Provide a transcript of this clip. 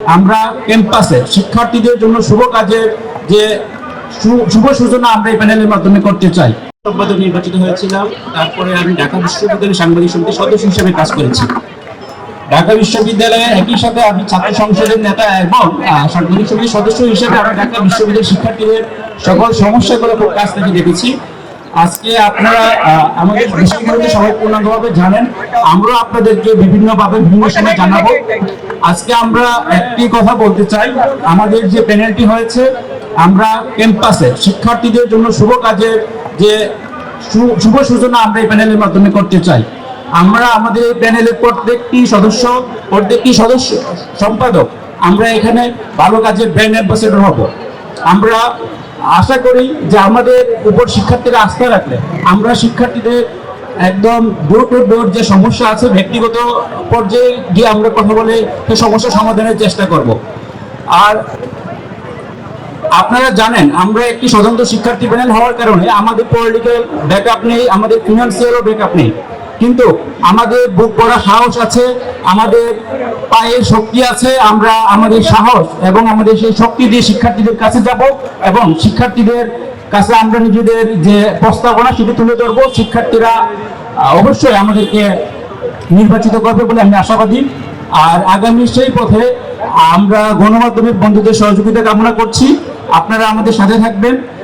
আমরা ক্যাম্পাসে শিক্ষার্থীদের জন্য শুভ কাজের যে শুভ সূচনা আমরা এই প্যানেলের মাধ্যমে করতে চাই। সম্পাদক নির্বাচিত হয়েছিলাম, তারপরে আমি ঢাকা বিশ্ববিদ্যালয়ের সাংবাদিক সমিতির সদস্য হিসেবে কাজ করেছি। ঢাকা বিশ্ববিদ্যালয়ে একই সাথে আমি ছাত্র সংসদের নেতা এবং সাংবাদিক সমিতির সদস্য হিসেবে আমরা ঢাকা বিশ্ববিদ্যালয়ের শিক্ষার্থীদের সকল সমস্যাগুলো খুব কাছ থেকে দেখেছি। আজকে আপনারা আমাদের বিষয়গুলোকে সবাই পূর্ণাঙ্গভাবে জানেন। আমরা আপনাদেরকে বিভিন্নভাবে, বিভিন্ন সময় জানাব। আজকে আমরা একটি কথা বলতে চাই। আমাদের যে প্যানেলটি হয়েছে, আমরা ক্যাম্পাসে শিক্ষার্থীদের জন্য শুভ কাজের যে শুভ সূচনা আমরা এই প্যানেলের মাধ্যমে করতে চাই। আমরা আমাদের এই প্যানেলের প্রত্যেকটি সদস্য প্রত্যেকটি সদস্য, সম্পাদক, আমরা এখানে ভালো কাজের ব্র্যান্ড অ্যাম্বাসেডর হব। আমরা আশা করি যে আমাদের উপর শিক্ষার্থীরা আস্থা রাখলে, আমরা শিক্ষার্থীদের একদম ডোর টু ডোর যে সমস্যা আছে, ব্যক্তিগত পর্যায়ে গিয়ে আমরা কথা বলে সেই সমস্যা সমাধানের চেষ্টা করব। আর আপনারা জানেন, আমরা একটি স্বতন্ত্র শিক্ষার্থী প্যানেল হওয়ার কারণে আমাদের পলিটিক্যাল ব্যাকআপ নেই, আমাদের ফিনান্সিয়ালও ব্যাকআপ নেই। কিন্তু আমাদের বুক পড়া সাহস আছে, আমাদের পায়ের শক্তি আছে, আমরা আমাদের সাহস এবং আমাদের সেই শক্তি দিয়ে শিক্ষার্থীদের কাছে যাব এবং শিক্ষার্থীদের কাছে আমরা নিজেদের যে প্রস্তাবনা সেটি তুলে ধরবো। শিক্ষার্থীরা অবশ্যই আমাদেরকে নির্বাচিত করবে বলে আমি আশাবাদী। আর আগামী সেই পথে আমরা গণমাধ্যমের বন্ধুদের সহযোগিতা কামনা করছি। আপনারা আমাদের সাথে থাকবেন।